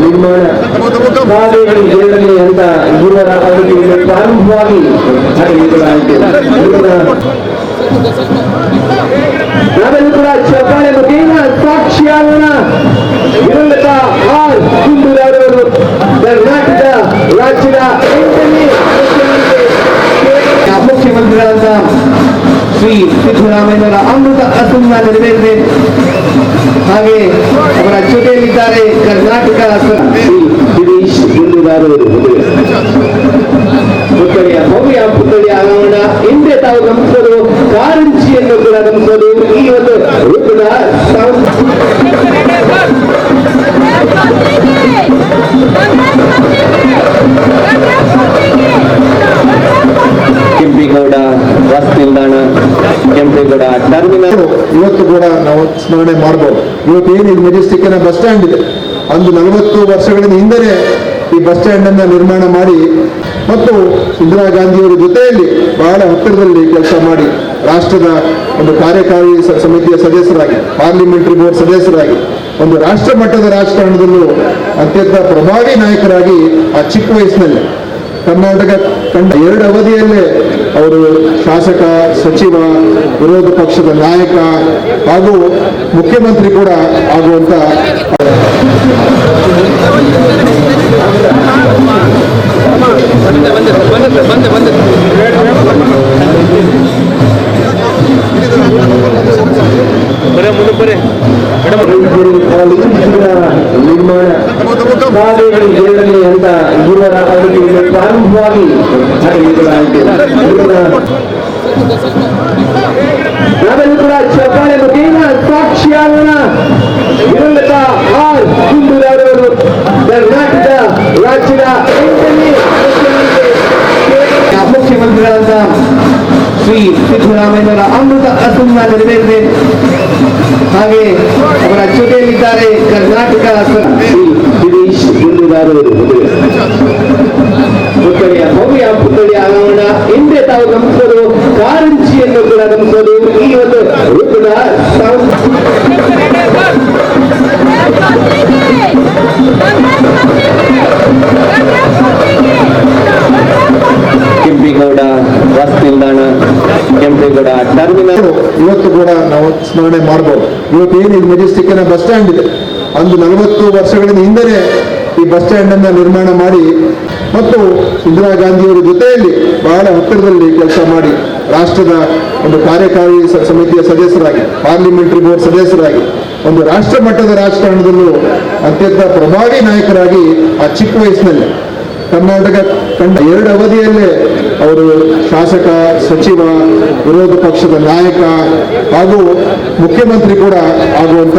ನಿರ್ಮಾಣ ಎರಡನೇ ಹಂತ ಇವರ ಪ್ರಾರಂಭವಾಗಿ ನಾವೆಲ್ಲೂ ಕೂಡ ಚಪಾಳೆ ಮುಖೇನ ಸಾಕ್ಷಿಯಾಗೋಣ ದಿವಂಗತ ಆರ್ ಕುಂಬುರವರು ಕರ್ನಾಟಕ ರಾಜ್ಯದ ಎಂಟನೇ ಶ್ರೀ ಸಿದ್ದರಾಮಯ್ಯನವರ ಅಮೃತ ಅಸನ್ನ ನೆರವೇರಿದೆ. ಹಾಗೆ ಅವರ ಜೊತೆಯಲ್ಲಿದ್ದಾರೆ ಕರ್ನಾಟಕ ಶ್ರೀ ಗಿರೀಶ್ ಗುಂಡೂರಾವ್ರವರು ಪುತ್ಥಳಿಯ ಭವ್ಯ ಪುತ್ಥಳಿಯ ಅನಾವರಣ ಹಿಂದೆ ತಾವು ಗಮನಿಸೋದು ಕಾರಂಜಿಯನ್ನು ಕೂಡ ಗಮನಿಸೋದು ಈ ಒಂದು ರೂಪದ ಕೆಂಪೇಗೌಡ ಬಸ್ ನಿಲ್ದಾಣ ಕೆಂಪೇಗೌಡ ಟರ್ಮಿನಲ್ ಇವತ್ತು ಕೂಡ ನಾವು ಸ್ಮರಣೆ ಮಾಡ್ಬೋದು. ಇವತ್ತು ಏನು ಇದು ಮೆಜೆಸ್ಟಿಕ್ಕಿನ ಬಸ್ ಸ್ಟ್ಯಾಂಡ್ ಇದೆ? ಒಂದು ನಲವತ್ತು ವರ್ಷಗಳಿಂದ ಹಿಂದೆ ಈ ಬಸ್ ಸ್ಟ್ಯಾಂಡ್ ಅನ್ನ ನಿರ್ಮಾಣ ಮಾಡಿ, ಮತ್ತು ಇಂದಿರಾ ಗಾಂಧಿಯವರ ಜೊತೆಯಲ್ಲಿ ಬಹಳ ಹತ್ತಿರದಲ್ಲಿ ಕೆಲಸ ಮಾಡಿ, ರಾಷ್ಟ್ರದ ಒಂದು ಕಾರ್ಯಕಾರಿ ಸಮಿತಿಯ ಸದಸ್ಯರಾಗಿ ಪಾರ್ಲಿಮೆಂಟರಿ ಬೋರ್ಡ್ ಸದಸ್ಯರಾಗಿ, ಒಂದು ರಾಷ್ಟ್ರ ಮಟ್ಟದ ರಾಜಕಾರಣದಲ್ಲೂ ಅತ್ಯಂತ ಪ್ರಭಾವಿ ನಾಯಕರಾಗಿ ಆ ಚಿಕ್ಕ ವಯಸ್ಸಿನಲ್ಲಿ ಕರ್ನಾಟಕ ಕಂಡ ಎರಡು ಅವಧಿಯಲ್ಲೇ ಅವರು ಶಾಸಕ ಸಚಿವ ವಿರೋಧ ಪಕ್ಷದ ನಾಯಕ ಹಾಗೂ ಮುಖ್ಯಮಂತ್ರಿ ಕೂಡ ಆಗುವಂತ ಬರೇ ರೈತರು ಕಾಲೇಜಿನ ನಿರ್ಮಾಣ ಕಾವೇರಿ ಎರಡನೇ ಅಂತ ಇವರ ಅವರಿಗೆ ಪ್ರಾರಂಭವಾಗಿ ನಡೆಯಲಾಯಿತು ಇವರ ನಾವೆಲ್ಲರೂ ಕೂಡ ಚಪ್ಪಾಳೆ ಮುಖೇನ ಸಾಕ್ಷಿಯಾಗೋಣ. ದಿವಂಗತ ಆರ್ ಗುಂಡೂರಾವ್ರವರು ಕರ್ನಾಟಕ ರಾಜ್ಯದ ಎಂಟನೇ ಮುಖ್ಯಮಂತ್ರಿ ಮುಖ್ಯಮಂತ್ರಿಗಳಾದ ಶ್ರೀ ಸಿದ್ದರಾಮಯ್ಯನವರ ಅಮೃತ ಅಸನ್ನ ನೆರವೇರಿದೆ. ಹಾಗೆ ಅವರ ಜೊತೆಯಲ್ಲಿದ್ದಾರೆ ಕರ್ನಾಟಕ ಗುಂಡೂರಾವ್ರವರು ಪುತ್ಥಳಿಯ ಭವ್ಯ ಪುತ್ಥಳಿಯ ಅನಾವರಣ ಹಿಂದೆ ತಾವು ಗಮನಿಸೋದು ಕಾರಂಜಿಯನ್ನು ಕೂಡ ಗಮನಿಸೋದು. ಈ ಒಂದು ರೂಪದ ಕೆಂಪೇಗೌಡ ಬಸ್ ನಿಲ್ದಾಣ, ಕೆಂಪೇಗೌಡ ಟರ್ಮಿನಲ್ ಇವತ್ತು ಕೂಡ ನಾವು ಸ್ಮರಣೆ ಮಾಡಬಹುದು ಇವತ್ತು ಏನು ಮೆಜೆಸ್ಟಿಕ್ ಬಸ್ ಸ್ಟ್ಯಾಂಡ್ ಇದೆ. ಅಂದು ನಲವತ್ತು ವರ್ಷಗಳಿಂದ ಹಿಂದೆನೆ ಈ ಬಸ್ ಸ್ಟ್ಯಾಂಡ್ ಅನ್ನ ನಿರ್ಮಾಣ ಮಾಡಿ ಮತ್ತು ಇಂದಿರಾ ಗಾಂಧಿಯವರ ಜೊತೆಯಲ್ಲಿ ಬಹಳ ಹತ್ತಿರದಲ್ಲಿ ಕೆಲಸ ಮಾಡಿ ರಾಷ್ಟ್ರದ ಒಂದು ಕಾರ್ಯಕಾರಿ ಸಮಿತಿಯ ಸದಸ್ಯರಾಗಿ ಪಾರ್ಲಿಮೆಂಟರಿ ಬೋರ್ಡ್ ಸದಸ್ಯರಾಗಿ, ಒಂದು ರಾಷ್ಟ್ರ ಮಟ್ಟದ ರಾಜಕಾರಣದಲ್ಲೂ ಅತ್ಯಂತ ಪ್ರಭಾವಿ ನಾಯಕರಾಗಿ ಆ ಚಿಕ್ಕ ವಯಸ್ಸಿನಲ್ಲಿ ಕರ್ನಾಟಕ ಕಂಡ ಎರಡು ಅವಧಿಯಲ್ಲೇ ಅವರು ಶಾಸಕ, ಸಚಿವ, ವಿರೋಧ ಪಕ್ಷದ ನಾಯಕ ಹಾಗೂ ಮುಖ್ಯಮಂತ್ರಿ ಕೂಡ ಆಗುವಂತ